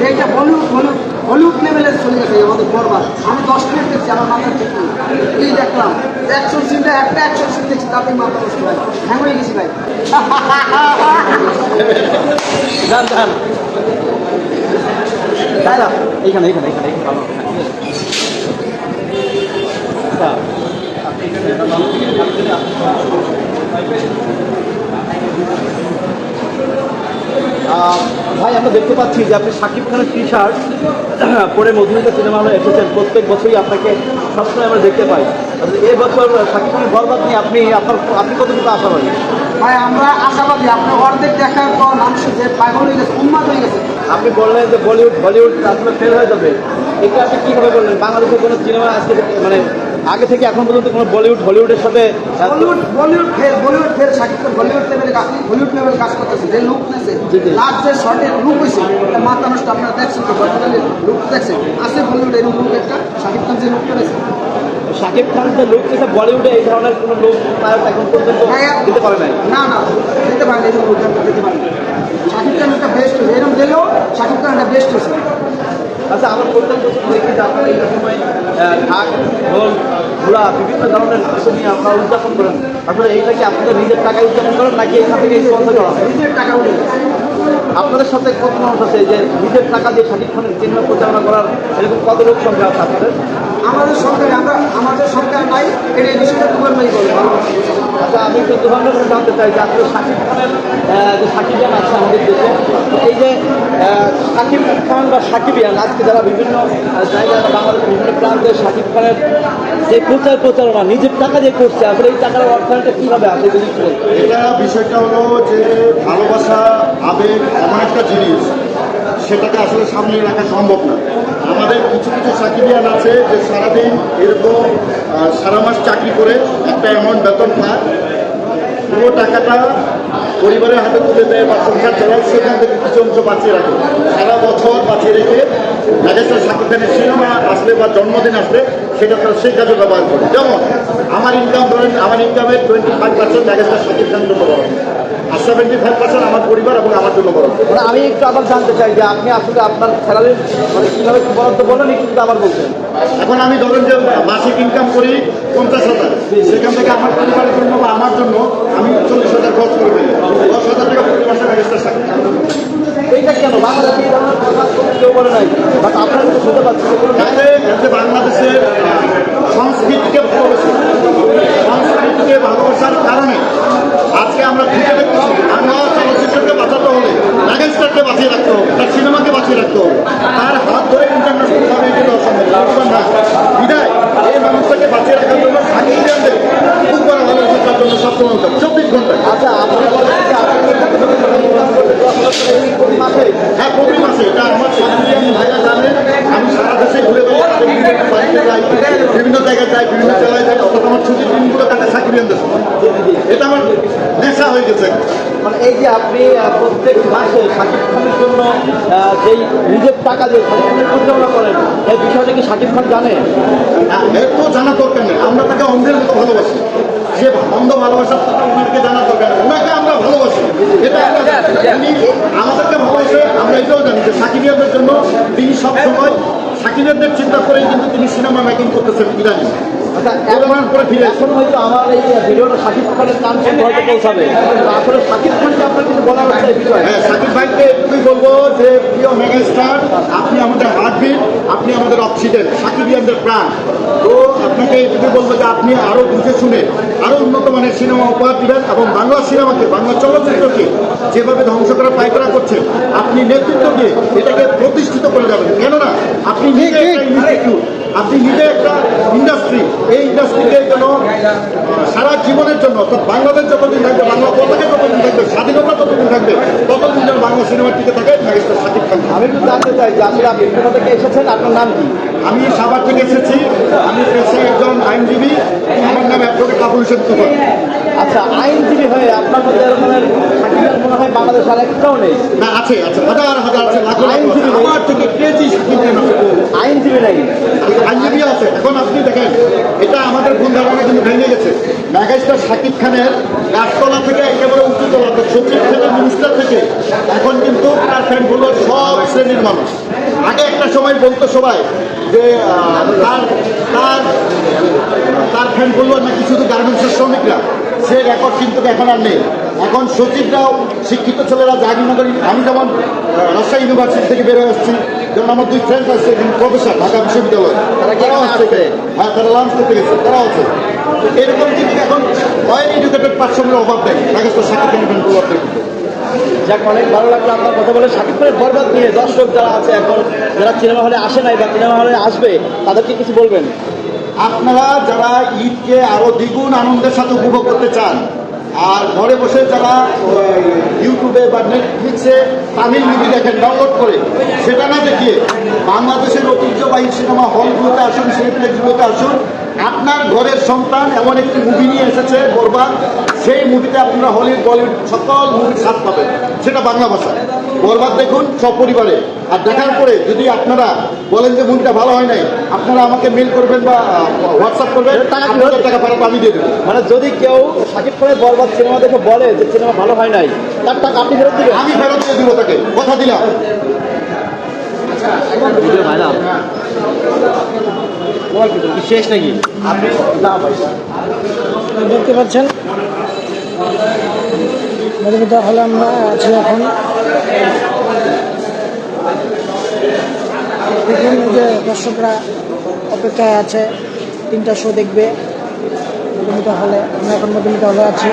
যে এটা Bollywood Hollywood Hollywood লেভেলে চলে গেছে আমাদের বরবাদ আমি দশ মিনিট দেখছি, আমার মাথা ঠিক এই দেখলাম অ্যাকশন সিনটা একটা অ্যাকশন সিন দেখছি তাতেই মাথা নষ্ট ভাই হ্যাং, হয়ে গেছি ভাই। যান যান। এইখানে এইখানে এইখানে এইখানে এখানে ভালো ভাই আমরা দেখতে পাচ্ছি যে আপনি শাকিব খানের টি শার্ট পরে মধুমিতা সিনেমা হলে এসেছেন। প্রত্যেক বছরই আপনাকে সবসময় আমরা দেখতে পাই। অথচ এই বছর শাকিব খানের বরবাদ নিয়ে আপনি আপনার আপনি কতটুকু আশাবাদী? ভাই আমরা আশাবাদী। আপনার অর্ধেক দেখার পর মানুষ যে পাগল হয়ে গেছে উন্মাদ হয়ে গেছে। আপনি বললেন যে বলিউড বলিউড আসলে ফেল হয়ে যাবে। এটা আপনি কীভাবে বললেন? বাংলাদেশের কোনো সিনেমা আজকে মানে আগে থেকে এখন পর্যন্ত কোনো বলিউড হলিউডের সাথে Bollywood Bollywood fail Bollywood fail Shakib Khan Bollywood লেভেলে কাজ হলিউড লেভেল কাজ করতেছে যে লুক নেছে। লাস্ট যে শর্টের লুক হয়েছে এটা মাথা নষ্ট আপনারা দেখছেন তো লুক দেখছেন। আছে বলিউড এরকম লুক একটা শাকিব খান যে লুক করেছে। শাকিব খান যে লুক যেটা বলিউডে এই ধরনের কোনো লুক নায়ক এখন পর্যন্ত নায়ক- দিতে পারে নাই। না না দিতে পারেন এরকম লুক দিতে পারেন। শাকিব খান একটা বেস্ট এরকম দিলেও শাকিব খান একটা বেস্ট হয়েছে আচ্ছা আমরা প্রত্যেক বছর দেখি যে আপনারা এই সময় ঢাক ঢোল ঘোড়া বিভিন্ন ধরনের কিছু নিয়ে আপনারা উদযাপন করেন। আসলে এইটা কি আপনাদের নিজের টাকা উদযাপন করেন নাকি এখান থেকে স্পন্সর করা হয়? নিজের টাকা আপনাদের সাথে কত মানুষ আছে যে নিজের টাকা দিয়ে শাকিব খানের চিহ্ন প্রচারণা করার এরকম কত লোক সংখ্যা আছে আপনাদের? আমাদের সরকার আমরা আমাদের সরকার নাই এটা এই বিষয়টা তোমার ভাই বলে ভালো আচ্ছা আমি একটু দুভাবে জানতে চাই যে আসলে শাকিব খানের যে সাকিবিয়ান আছে আমাদের দেশে এই যে শাকিব খান বা সাকিবিয়ান আজকে যারা বিভিন্ন জায়গায় বাংলাদেশের বিভিন্ন প্রান্তে শাকিব খানের যে প্রচার প্রচারণা নিজের টাকা দিয়ে করছে আসলে এই টাকার অর্থায়নটা কীভাবে যদি এটা বিষয়টা হলো যে ভালোবাসা আবেগ এমন একটা জিনিস সেটাকে আসলে সামনে রাখা সম্ভব না। আমাদের কিছু কিছু সাকিবিয়ান আছে যে সারাদিন এরকম সারা মাস চাকরি করে একটা অ্যামাউন্ট বেতন পায়। পুরো টাকাটা পরিবারের হাতে তুলে দেয় বা সংসার চালায়, সেখান থেকে কিছু অংশ বাঁচিয়ে রাখে। সারা বছর বাঁচিয়ে রেখে নাগেশ্বর সাকিব খানের সিনেমা আসলে বা জন্মদিন আসলে সেটা তারা সেই কাজে ব্যবহার করে। যেমন, আমার ইনকাম ধরেন, আমার ইনকামের twenty five percent Nageshwar Sakib Khan জন্য বড় আর সেভেন্টি ফাইভ পার্সেন্ট আমার পরিবার এবং মানে আমি একটু আবার জানতে চাই যে আপনি আসলে আপনার স্যালারির মানে কীভাবে বরাদ্দ বলেন একটু আবার বলতেন। এখন আমি ধরেন যে মাসিক ইনকাম করি পঞ্চাশ হাজার। সেখান থেকে আমার পরিবারের জন্য বা আমার জন্য আমি চল্লিশ হাজার খরচ করে ফেলি। দশ হাজার টাকা প্রতি মাসে সাকিব খান এইটা কেন? বাংলাদেশে কেউ বলে নাই। বাট আপনারা কিন্তু শুনতে পাচ্ছি যে কোনো এতে এতে বাংলাদেশের সংস্কৃতিকে ভালোবাসি সংস্কৃতিকে ভালোবাসার কারণে আজকে আমরা খুঁজে দেখতেছি বাংলা চলচ্চিত্রকে বাঁচাতে হলে স্টারকে বাঁচিয়ে রাখতে হবে তার সিনেমাকে বাঁচিয়ে রাখতে হবে তার হাত ধরে ইন্টারন্যাশনাল এই মানুষটাকে বাঁচিয়ে রাখার জন্য চব্বিশ ঘণ্টা আচ্ছা আপনি বলেন যে আপনি প্রতি মাসে হ্যাঁ মাসে এটা আমার সাকিবিয়ান ভাইরা জানে আমি সারা দেশে ঘুরে বেড়াই তাদের বিভিন্ন যাই বিভিন্ন জায়গায় যাই বিভিন্ন জেলায় যাই অর্থাৎ আমার ছুটির দিনগুলো কাটে সাকিবিয়ানদের সঙ্গে এটা আমার নেশা হয়ে গেছে। মানে এই যে আপনি প্রত্যেক মাসে শাকিব খানের জন্য যেই নিজের টাকা দিয়ে খানের পরিচালনা করেন এই বিষয়টা কি শাকিব খান জানে? হ্যাঁ, তো জানা দরকার নেই। আমরা তাকে অন্ধের মতো ভালোবাসি। সে অন্ধ ভালোবাসার কথা ওনাকে জানা দরকার ওনাকে আমরা ভালোবাসি এটা আমরা জানি। উনি আমাদেরকে ভালোবাসে আমরা এটাও জানি যে সাকিবিয়ানদের জন্য তিনি সবসময় সাকিবিয়ানদের চিন্তা করেই কিন্তু তিনি সিনেমা মেকিং করতেছেন ইদানিং আচ্ছা প্রমাণ করে এখন হয়তো আমার এই ভিডিওটা শাকিব খানের কান পর্যন্ত হয়তো পৌঁছাবে। আসলে শাকিব খানকে আপনার কিছু এই হ্যাঁ সাকিব ভাইকে এটুকুই বলব যে প্রিয় মেগা স্টার আপনি আমাদের হার্টবিট আপনি আমাদের অক্সিজেন সাকিবিয়ানদের প্রাণ। তো আপনাকে বলব যে আপনি আরও বুঝে শুনে আরও উন্নত মানের সিনেমা উপহার দিবেন এবং বাংলা সিনেমাকে বাংলা চলচ্চিত্রকে যেভাবে ধ্বংস করার পায়তারা করছেন আপনি নেতৃত্ব দিয়ে এটাকে প্রতিষ্ঠিত করে যাবেন। কেননা আপনি নিজে একটা। আপনি নিজে একটা ইন্ডাস্ট্রি এই ইন্ডাস্ট্রিকে যেন সারা জীবনের জন্য, অর্থাৎ বাংলাদেশ যতদিন থাকবে, বাংলা পতাকা যতদিন থাকবে, স্বাধীনতা যতদিন থাকবে যেন বাংলা সিনেমার নাগেশ্বর সাকিব খান। আমি একটু জানতে চাই যে আসলে আপনি কোথা থেকে এসেছেন আপনার নাম কি? আমি সাভার থেকে এসেছি। আমি পেশায় একজন আইনজীবী। আমার নাম অ্যাডভোকেট কাবুল হোসেন তুফান। আচ্ছা আইনজীবী হয়ে আপনার মধ্যে এরকমের মনে হয় বাংলাদেশ আর একটাও নেই। না আছে আছে। হাজার হাজার আছে। লাখ আছে। আমার থেকে কেজি সাকিব খান আইনজীবী নেই। আইনজীবী আছে। এখন আপনি দেখেন এটা আমাদের ভুল ধারণা কিন্তু ভেঙে গেছে। মেগাস্টার শাকিব খানের গাছতলা থেকে সচিব থেকে মিনিস্টার থেকে এখন কিন্তু তার ফ্যানগুলো সব শ্রেণির মানুষ। আগে একটা সময় বলতো সবাই যে তার তার তার ফ্যান বলল নাকি শুধু গার্মেন্টসের শ্রমিকরা। সে রেকর্ড কিন্তু এখন আর নেই। এখন সচিবরাও শিক্ষিত ছেলেরা জাহাঙ্গীরনগর আমি যেমন রাজশাহী ইউনিভার্সিটি থেকে বেরোয় আসছি যেমন আমার দুই ফ্রেন্ড আছে প্রফেসর ঢাকা বিশ্ববিদ্যালয়। তারা কি তারাও এখানে আসছে হ্যাঁ তারা লাঞ্চ করতে গেছে তারাও আছে। এরকম কিন্তু এখন ওয়েল এডুকেটেড পার্সনের অভাব নেই। ঢাকা তো সাকিব খানের যাক অনেক ভালো লাগল আপনার কথা বলে। শাকিব খানের বরবাদ নিয়ে দর্শক যারা আছে এখন যারা সিনেমা হলে আসে নাই বা সিনেমা হলে আসবে তাদেরকে কিছু বলবেন? আপনারা যারা ঈদকে আরও দ্বিগুণ আনন্দের সাথে উপভোগ করতে চান আর ঘরে বসে যারা ইউটিউবে বা নেটফ্লিক্সে তামিল মুভি দেখেন ডাউনলোড করে সেটা না দেখিয়ে বাংলাদেশের ঐতিহ্যবাহী সিনেমা হলগুলোতে আসুন সিনেপ্লেক্সগুলোতে আসুন আপনার ঘরের সন্তান এমন একটি মুভি নিয়ে এসেছে বরবাদ সেই মুভিতে আপনারা হলিউড বলিউড সকল মুভির স্বাদ পাবেন। সেটা বাংলা ভাষা বরবাদ দেখুন সপরিবারে আর দেখার পরে যদি আপনারা বলেন যে মুভিটা ভালো হয় নাই আপনারা আমাকে মেল করবেন বা হোয়াটসঅ্যাপ করবেন আপনাদের টাকা ফেরত আমি দিয়ে দেবো। মানে যদি কেউ শাকিব খানের বরবাদ সিনেমা দেখে বলে যে সিনেমা ভালো হয় নাই তার টাকা আপনি ফেরত দিবেন? আমি ফেরত দিয়ে দেবো তাকে। কথা দিলাম। ভিডিও শেষ নাকি? দেখতে পাচ্ছেন? মধুমিতা হলে আমরা আছি এখন। দেখুন যে দর্শকরা অপেক্ষায় আছে, তিনটা শো দেখবে। মধুমিতা হলে, আমরা এখন মধুমিতা হলে আছি।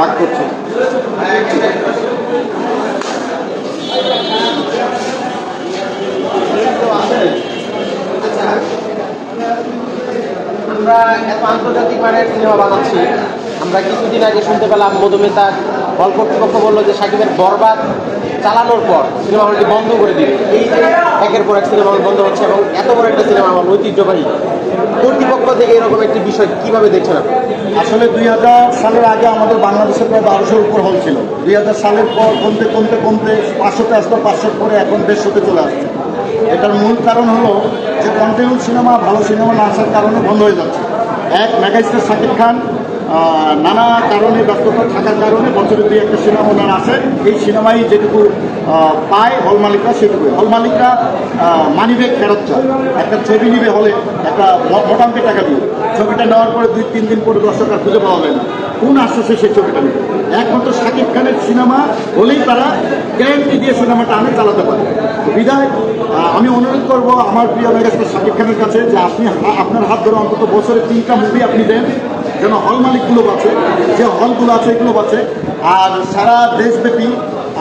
ভাগ করছি। আমরা এত আন্তর্জাতিক মানের সিনেমা বানাচ্ছি। আমরা কিছুদিন আগে শুনতে পেলাম মধুমিতার হল কর্তৃপক্ষ বলল যে সাকিবের বরবাদ চালানোর পর সিনেমা হলটি বন্ধ করে দিবে। এই যে একের পর এক সিনেমা হল বন্ধ হচ্ছে এবং এত বড় একটা সিনেমা হল ঐতিহ্যবাহী। কর্তৃপক্ষ থেকে এরকম একটি বিষয় কীভাবে দেখছেন আপনি? আসলে দুই হাজার সালের আগে আমাদের বাংলাদেশে প্রায় বারোশোর উপর হল ছিল। দুই হাজার সালের পর কমতে কমতে কমতে পাঁচশোতে আসতো পাঁচশোর পরে এখন দেড়শোতে চলে আসছে। এটার মূল কারণ হলো যে কন্টিনিউ সিনেমা, ভালো সিনেমা না আসার কারণে বন্ধ হয়ে যাচ্ছে। এক মেগাস্টার শাকিব খান নানা কারণে ব্যস্ততা থাকার কারণে বছরে দুই একটা সিনেমা ওনার আসে এই সিনেমাই যেটুকু পায় হল মালিকরা সেটুকু হল মালিকরা মানিব্যাগ ফেরত চায়। একটা ছবি নিবে হলে একটা মোটামুটি টাকা দিয়ে। ছবিটা নেওয়ার পরে দুই, তিন দিন পরে দর্শকরা খুঁজে পাওয়া যায় না। কোন আসছে সেই ছবিটা নেবে? একমাত্র শাকিব খানের সিনেমা হলেই তারা গ্যারান্টি দিয়ে সিনেমাটা আনে চালাতে পারে। বিদায় আমি অনুরোধ করব আমার প্রিয় মেগাস্টার শাকিব খানের কাছে যে আপনি আপনার হাত ধরে অন্তত বছরে তিনটা মুভি আপনি দেন। যেন হল মালিকগুলো বাঁচে, যে হলগুলো আছে এগুলো বাঁচে। আর সারা দেশব্যাপী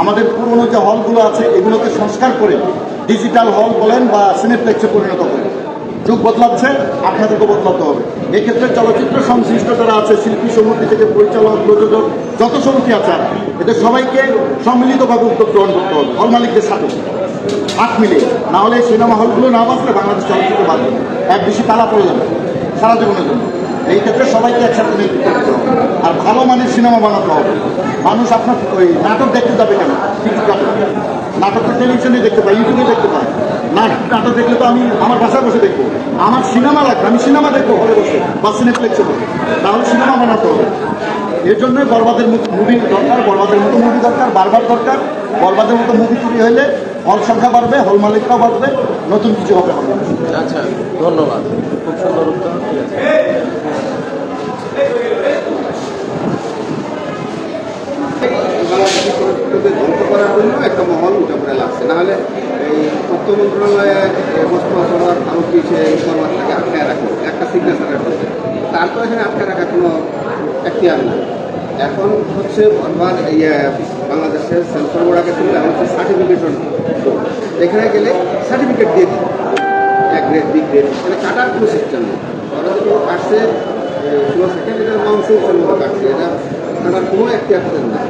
আমাদের পুরনো যে হলগুলো আছে, এগুলোকে সংস্কার করে ডিজিটাল হল বলেন বা সিনেপ্লেক্সে পরিণত করেন যুগ বদলাচ্ছে আপনাদেরকে বদলাতে হবে। এক্ষেত্রে চলচ্চিত্র সংশ্লিষ্ট যারা আছে, শিল্পী, সমিতি থেকে পরিচালক, প্রযোজক, যত সমিতি আছে, এদের সবাইকে সম্মিলিতভাবে উদ্যোগ গ্রহণ করতে হবে। হল মালিকদের সাথে। হাত মিলে না হলে সিনেমা হলগুলো না বাঁচলে বাংলাদেশ চলচ্চিত্র বাঁচবে এক বেশি তালা পড়ে যাবে সারা জীবনের জন্য। এই ক্ষেত্রে সবাইকে একসাথে দিতে হবে। আর ভালো মানের সিনেমা বানাতে হবে। মানুষ আপনার ওই নাটক দেখতে যাবে কেন? নাটক তো টেলিভিশনে দেখতে পাই ইউটিউবে দেখতে পাই নাটক নাটক দেখলে তো আমি আমার বাসায় বসে দেখব। আমার সিনেমা লাগবে, আমি সিনেমা দেখব ঘরে বসে, বা সিনেপ্লেক্সে বসে। তাহলে সিনেমা বানাতে হবে। এর জন্যই বরবাদের মুভি দরকার, বরবাদের মতো মুভি দরকার, বারবার দরকার। বরবাদের মতো মুভি তৈরি হলে হল সংখ্যা বাড়বে, হল মালিকরাও বাড়বে, নতুন কিছু হবে আচ্ছা ধন্যবাদ। খুব সুন্দর উত্তর ঠিক আছে বাংলাদেশের চলচ্চিত্রকে ধ্বংস করার জন্য একটা মহল উঠে পড়ে লাগছে নাহলে এই তথ্য মন্ত্রণালয়ে মোস্তফা সরোয়ার ফারুকি সে ফরমাটটাকে আটকায় রাখল একটা সিগনেচারের মধ্যে তারপর এখানে আটকায় রাখার কোনো এখতিয়ার নেই এখন হচ্ছে বর্তমান ইয়ে বাংলাদেশের সেন্সর বোর্ড আগে ছিল হচ্ছে সার্টিফিকেশন এখানে গেলে সার্টিফিকেট দিয়ে দিই। এক গ্রেড বি গ্রেড মানে কাটার কোনো সিস্টেম নেই। ওরা কাটছে কোনো সেকেন্ড এটা কাটার কোনো একটি আপনাদের নেই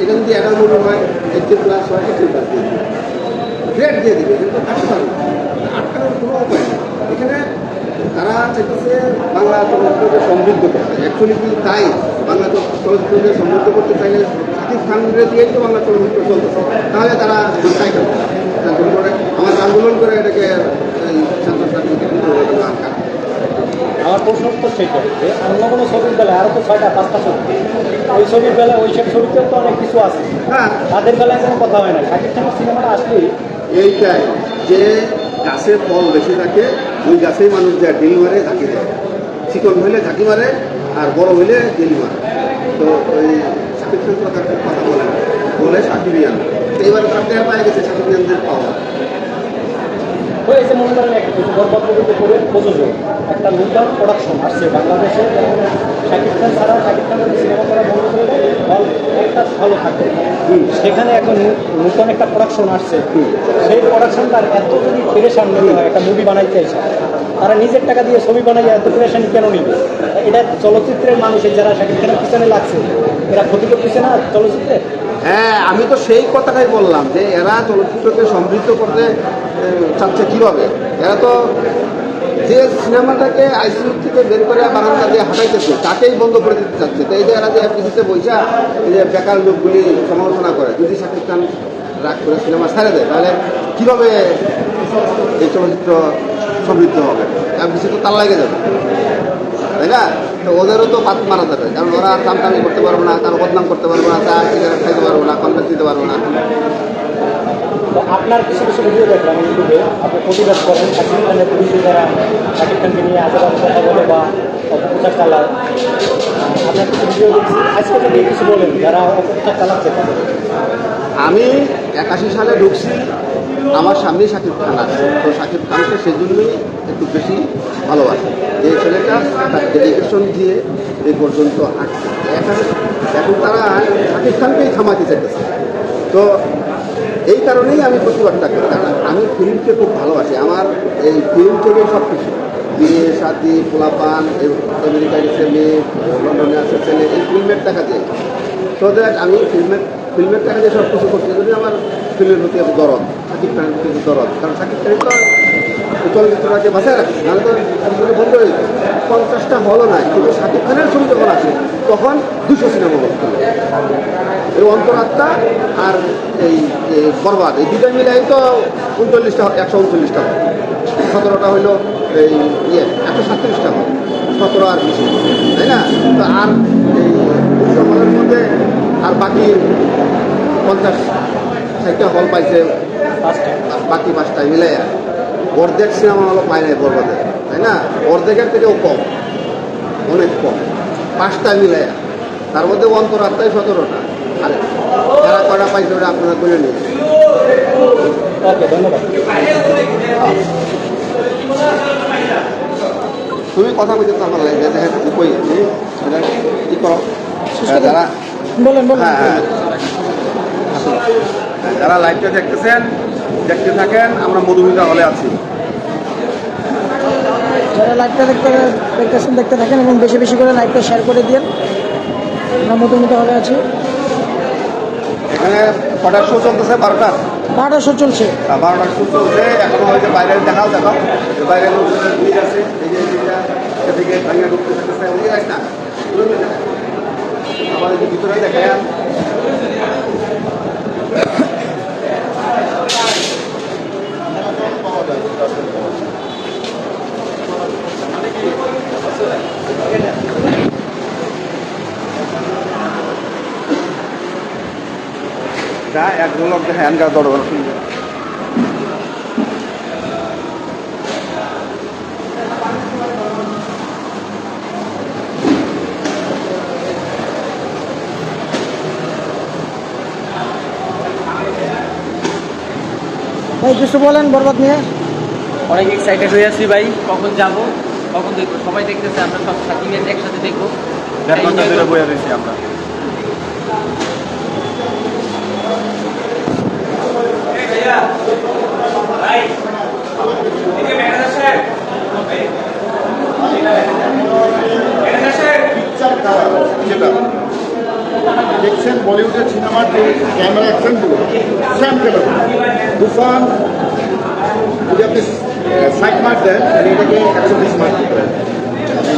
এটা যদি এগারো হয় এইচএ প্লাস হয় এইচএ দিয়ে দিবে গ্রেড দিয়ে দিবে কিন্তু না। কোনো উপায় নেই এখানে তারা চাইতেছে বাংলা চলচ্চিত্রকে সমৃদ্ধ করতে অ্যাকচুয়ালি কিন্তু তাই বাংলা চল- চলচ্চিত্রকে সমৃদ্ধ করতে চাইলে শাকিব খানরে দিয়েই তো বাংলা চলচ্চিত্র চলতেছে তাহলে তারা তাই করবে আন্দোলন করে আমার আন্দোলন করে এটাকে এই সেন্সর সার্টিফিকেট আমার প্রশ্ন উত্তর সেটা অন্য কোনো ছবির বেলায় আরও তো ছয়টা পাঁচটা ছবি। ওই ছবির বেলায় ওই সব ছবিতেও তো অনেক কিছু আছে। হ্যাঁ। তাদের বেলায় কোনো কথা হয় না। শাকিব খানের সিনেমাটা আসলেই এইটাই যে গাছের ফল বেশি থাকে ওই গাছেই মানুষ যায় ডিল মারে ঝাঁকি দেয়। চিকন হইলে ঝাঁকি মারে আর বড় হইলে ডিল মারে। তো ওই সাকিব খান কথা বলে বলে সাকিবিয়ান তো এবার তার পায়ে গেছে সাকিবিয়ানদের পাওয়া। হয়েছে মনে করেন বরবাদ করে প্রযোজক একটা নূতন প্রোডাকশন আসছে বাংলাদেশে। শাকিব খান ছাড়া শাকিব খানের সিনেমা করা বন্ধ করে হল একটা ভালো থাকে সেখানে এখন নূতন একটা প্রোডাকশন আসছে। সেই প্রোডাকশনটার এত যদি প্রেশান নিতে হয়, একটা মুভি বানাইতে এসে, তারা নিজের টাকা দিয়ে ছবি বানাই এত প্রেশান কেন নিবে? এটা চলচ্চিত্রের মানুষের, যারা শাকিব খানের পিছনে লাগছে, এরা ক্ষতি করতেছে না চলচ্চিত্রে? হ্যাঁ আমি তো সেই কথাটাই বললাম যে এরা চলচ্চিত্রকে সমৃদ্ধ করতে চাচ্ছে কীভাবে? এরা তো যে সিনেমাটাকে আইসিইউ থেকে বের করে বারান্দা দিয়ে হাঁটাইতেছে, তাকেই বন্ধ করে দিতে চাচ্ছে। তো এই যে এরা যে এফডিসিতে বৈশা এই যে বেকার লোকগুলি সমালোচনা করে, যদি শাকিব খান রাগ করে সিনেমা ছেড়ে দেয়, তাহলে কীভাবে এই চলচ্চিত্র সমৃদ্ধ হবে? এফডিসি তো তার লাগে যাবে। তাই না? তো ওদেরও তো পাত মারা যাবে। কারণ ওরা আর দামটামি করতে পারব না কারও বদনাম করতে পারব না চা সিগারেট খাইতে পারব না কনভেন্ট দিতে পারব না। তো আপনার কিছু কিছু ভিডিও দেখলাম ইউটিউবে আপনি প্রতিবাদ করেন শাকিব খানের পুলিশে যারা শাকিব খানকে নিয়ে আশেপাশে কথা বলে বা অপপ্রচার চালায় আপনার কিছু ভিডিও দেখছি। আজকে যদি কিছু বলেন যারা অপপ্রচার চালাচ্ছে আমি একাশি সালে ঢুকছি আমার সামনেই শাকিব খান আছে। তো শাকিব খানকে সেজন্যই একটু বেশি ভালোবাসে। যে ছেলেটা তার ডেডিকেশন দিয়ে এই পর্যন্ত আসছে এখন এখন তারা শাকিব খানকেই থামাতে চাইতেছে। তো এই কারণেই আমি প্রতিবাদটা করি। কারণ আমি ফিল্মকে খুব ভালোবাসি। আমার এই ফিল্ম থেকে সব কিছু বিয়ে, শাদি, পোলাপান আমেরিকায় মেয়ে, লন্ডনে আছে ছেলে, এই ফিল্মের টাকা দিয়ে। সো আমি ফিল্মের ফিল্মের টাকা দিয়ে সব কিছু করছি যদি আমার ফিল্মের প্রতি এত দরদ, সাকিব খানের প্রতি দরদ। কারণ সাকিব খান তো চলচ্চিত্রটাকে বাঁচায় রাখছে নাহলে তো একজনে বন্ধ হয়ে পঞ্চাশটা হলও নাই, কিন্তু সাকিব খানের ছবি যখন আসে, তখন দুশো সিনেমা হল। এই অন্তরাত্মা আর এই বরবাদ, এই দুটাই মিলাই তো উনচল্লিশটা, একশো উনচল্লিশটা হয় সতেরোটা হইল এই ইয়ে একশো সাতত্রিশটা হয় সতেরো আর বেশি, তাই না? তো আর এই হলের মধ্যে আর বাকি পঞ্চাশ ষাটটা হল পাইছে। বাকি পাঁচটা মিলাই অর্ধেক সিনেমা হলো পায় নাই বরবাদে তাই না? অর্ধেকের থেকেও কম অনেক কম। পাঁচটা মিলাই তার মধ্যে অন্তরাত্মাই সতেরোটা। আর যারা কটা পাইছে ওটা আপনারা করে নিন। ওকে ধন্যবাদ। তুমি কথা বলতে তো আমার লাগে দেখে কই? তুমি এটা কি করো? যারা বলেন বলেন। হ্যাঁ হ্যাঁ। হ্যাঁ, যারা লাইভটা দেখতেছেন দেখতে থাকেন আমরা মধুমিতা হলে আছি। যারা লাইভটা দেখতে দেখতেছেন দেখতে থাকেন এবং বেশি বেশি করে লাইভটা শেয়ার করে দিন আমরা মোটামুটি হবে আছি। এখানে কটার শো চলতেছে? বারোটা? বারোটা শো চলছে। বারোটার শো চলছে। এখনও হয়তো বাইরে দেখাও দেখাও। বাইরে ভিড় আছে। এই যে এদিকে ভাঙা ঢুকতে থাকতেছে ওই না আবার এই যে ভিতরে দেখায় যা এক লোক দেখে হ্যান্ড গাড়ি দৌড় কিছু বলেন বরবাদ নিয়ে অনেক এক্সাইটেড হয়ে আছি ভাই কখন যাব কখন দেখব সবাই দেখতেছে আমরা সব সাথী মিলে একসাথে দেখব দেড় ঘণ্টা Enjoy দেখছেন বলিউডের সিনেমার যে ক্যামেরা অ্যাকশনগুলো স্যাম ক্যামেরা তুফান যদি আপনি সাইড মার্ক দেন তাহলে এটাকে একশো বিশ মার্ক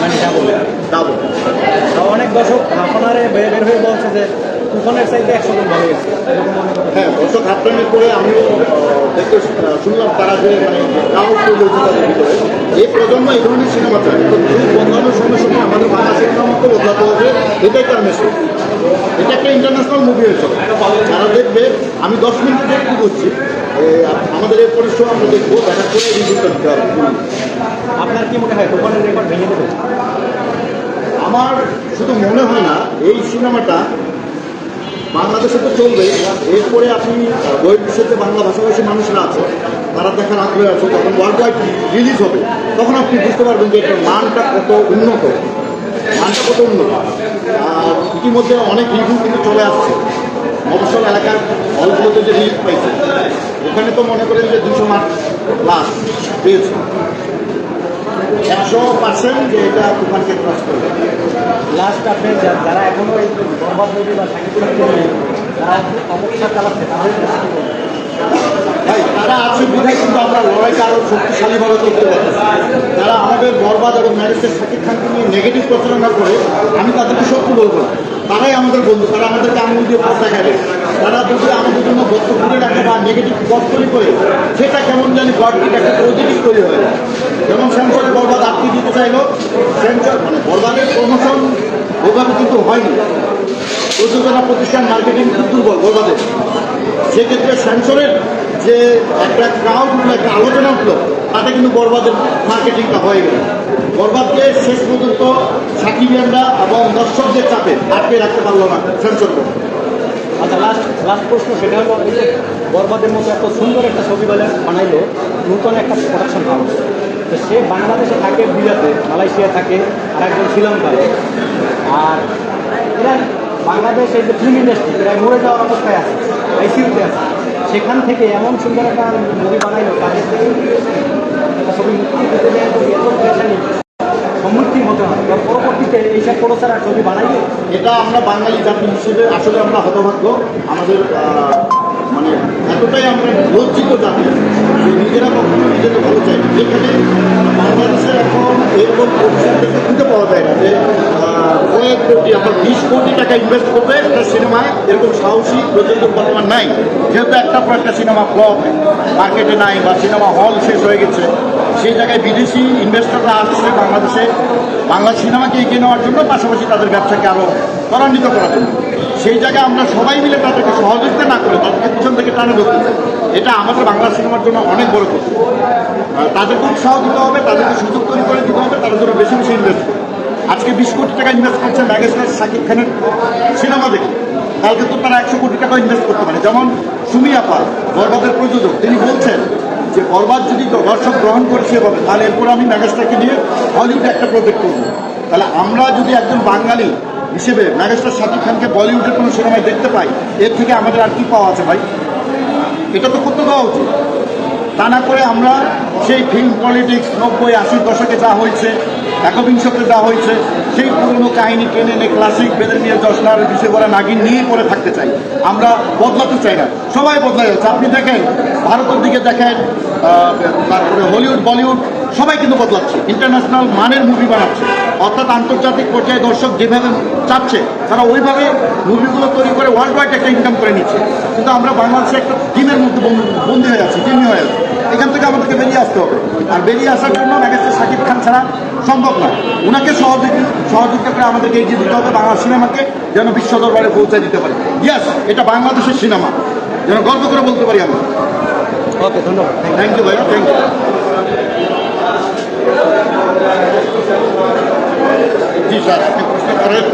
মানে ডাবল ডাবল অনেক দর্শক আপনারে বের হয়ে বলছে যে তুফানের চাইতে একশো গুণ ভালো গেছে। হ্যাঁ দর্শক হাতটানির করে আমিও দেখতে শুনলাম তারা যে মানে তাদের ভিতরে এই প্রজন্ম এই ধরনের সিনেমা চায় তো যুগ বদলানোর সঙ্গে সঙ্গে আমাদের বাংলা সিনেমাকে বদলাতে হবে এটাই তার মেসেজ এটা একটা ইন্টারন্যাশনাল মুভি হয়েছে। যারা দেখবে আমি দশ মিনিট দেখতে করছি আমাদের এই পরিশ্রম আমরা দেখব দেখার পরে রিভিউটা দিতে হবে। আপনার কি মনে হয় রেকর্ড ভেঙে দেবে? আমার শুধু মনে হয় না এই সিনেমাটা বাংলাদেশে তো চলবে। এরপরে আপনি বহির্বিশ্বের যে বাংলা ভাষাভাষী মানুষরা আছে, তারা দেখার আগ্রহ আছে যখন ওয়ার্ল্ড ওয়াইড রিলিজ হবে। তখন আপনি বুঝতে পারবেন যে এটার মানটা কত উন্নত। মানটা কত উন্নত। আর ইতিমধ্যে অনেক রিভিউ কিন্তু চলে আসছে। মফসল এলাকার হলগুলোতে যে রিলিজ পাইছে, ওখানে তো মনে করেন যে দুশো মার্ক প্লাস পেয়েছে। একশো পার্সেন্ট যে এটা তোমাকে ক্রস করবে লাস্ট আপনি যারা এখনও এই বা সাকিব তারা নিয়ে চালাচ্ছে তাদের তারা আছে বিধায় কিন্তু আমরা লড়াইটা আরও শক্তিশালীভাবে করতে পারি যারা আমাদের বরবাদ এবং ম্যারেজের শাকিব খানকে নিয়ে নেগেটিভ প্রচারণা করে, আমি তাদেরকে সত্যি বলব তারাই আমাদের বন্ধু, তারা আমাদেরকে আঙুল দিয়ে পথ দেখাবে। তারা যদি আমাদের জন্য বক্ত করে রাখে বা নেগেটিভ পথ তৈরি করে, সেটা কেমন জানি গডটির একটা পজিটিভ তৈরি হয়। যেমন সেন্সরে বরবাদ আটকে দিতে চাইলো, সেন্সর মানে বরবাদের প্রমোশন ওভাবে কিন্তু হয়নি। প্রযোজনা প্রতিষ্ঠান মার্কেটিং খুব দুর্বল বরবাদের। সেক্ষেত্রে সেন্সরের যে একটা ক্রাউড উঠল একটা আলোচনা উঠল তাতে কিন্তু বরবাদের মার্কেটিংটা হয়ে গেল। বরবাদকে শেষ পর্যন্ত সাকিবিয়ানরা এবং দর্শকদের চাপে আটকে রাখতে পারল না সেন্সর আচ্ছা লাস্ট লাস্ট প্রশ্ন সেটা হলো বরবাদের মতো এত সুন্দর একটা ছবি বানাই বানাইলো, নূতন একটা প্রোডাকশন হাউস তো সে বাংলাদেশে থাকে বিরাতে মালয়েশিয়া থাকে একজন শ্রীলঙ্কায়। আর এরা বাংলাদেশ, এই যে ফিল্ম ইন্ডাস্ট্রি প্রায় মরে যাওয়ার অবস্থায় আছে আইসিউতে আছে। সেখান থেকে এমন সুন্দর একটা মুভি বানাইলো, তাদের থেকে সম্মুখীন হতে হয়। পরবর্তীতে এইসব প্রোডাক্টার আর ছবি বানাইলে। এটা আমরা বাঙালি জাতি হিসেবে আসলে আমরা হতভাগ্য। আমাদের মানে এতটাই আমরা লজ্জিত জাতি। নিজেরা কখনো নিজেদের ভালো চাই যেখানে বাংলাদেশে এখন এরকম পরিস্থিতি খুঁজে পাওয়া যায় না যে আহ, কয়েক কোটি আমরা বিশ কোটি টাকা ইনভেস্ট করবে একটা সিনেমায় এরকম সাহসী প্রযোজক বর্তমান নাই। যেহেতু একটা পর একটা সিনেমা ফ্লপ মার্কেটে নাই বা সিনেমা হল শেষ হয়ে গেছে, সেই জায়গায় বিদেশি ইনভেস্টররা আসছে বাংলাদেশে। বাংলা সিনেমাকে এগিয়ে নেওয়ার জন্য পাশাপাশি তাদের ব্যবসাকে আরও ত্বরান্বিত করার জন্য সেই জায়গায় আমরা সবাই মিলে তাদেরকে সহযোগিতা না করে তাদেরকে পিছন থেকে টানে ধরতে। এটা আমাদের বাংলা সিনেমার জন্য অনেক বড় আর তাদেরকে উৎসাহ দিতে হবে, তাদেরকে সুযোগ তৈরি করে দিতে হবে, তারা যেন বেশি বেশি ইনভেস্ট করে। আজকে বিশ কোটি টাকা ইনভেস্ট করছে ম্যাগেস্টার শাকিব খানের সিনেমা দেখে। কালকে তো তারা একশো কোটি টাকা ইনভেস্ট করতে পারে। যেমন সুমি আপা বরবাদের প্রযোজক, তিনি বলছেন যে বরবাদ যদি দর্শক গ্রহণ করে সেভাবে, তাহলে এরপর আমি ম্যাগেস্টারকে নিয়ে হলিউডে একটা প্রজেক্ট করব। তাহলে আমরা যদি একজন বাঙালি হিসেবে ম্যাগেস্টার শাকিব খানকে বলিউডের কোনো সিনেমায় দেখতে পাই, এর থেকে আমাদের আর কি পাওয়া আছে ভাই? এটা তো করতে দেওয়া উচিত। তা না করে আমরা সেই ফিল্ম পলিটিক্স নব্বই, আশির দশকে যা হয়েছে একবিংশতে যা হয়েছে, সেই পুরনো কাহিনী টেনে এনে ক্লাসিক বেদের নিয়ে জশনার বিষয় করা নাগিন নিয়ে পড়ে থাকতে চাই। আমরা বদলাতে চাই না, সবাই বদলাই যাচ্ছে। আপনি দেখেন, ভারতের দিকে দেখেন তারপরে হলিউড, বলিউড, সবাই কিন্তু বদলাচ্ছে। ইন্টারন্যাশনাল মানের মুভি বানাচ্ছে। অর্থাৎ আন্তর্জাতিক পর্যায়ে দর্শক যেভাবে চাচ্ছে, তারা ওইভাবে মুভিগুলো তৈরি করে ওয়ার্ল্ড ওয়াইড একটা ইনকাম করে নিচ্ছে। কিন্তু আমরা বাংলাদেশে একটা টিমের মধ্যে বন্দি- হয়ে যাচ্ছি টিমই হয়ে যাচ্ছে। এখান থেকে আমাদেরকে বেরিয়ে আসতে হবে। আর বেরিয়ে আসার জন্য ম্যাগেস্টার শাকিব খান ছাড়া সম্ভব নয় ওনাকে সহযোগী সহযোগিতা করে আমাদেরকে এগিয়ে দিতে হবে বাংলা সিনেমাকে যেন বিশ্ব দরবারে পৌঁছে দিতে পারে। ইয়াস এটা বাংলাদেশের সিনেমা। যেন গর্ব করে বলতে পারি আমরা ওকে ধন্যবাদ। থ্যাংক ইউ ভাইয়া থ্যাংক ইউ জি স্যার প্রশ্ন করেন।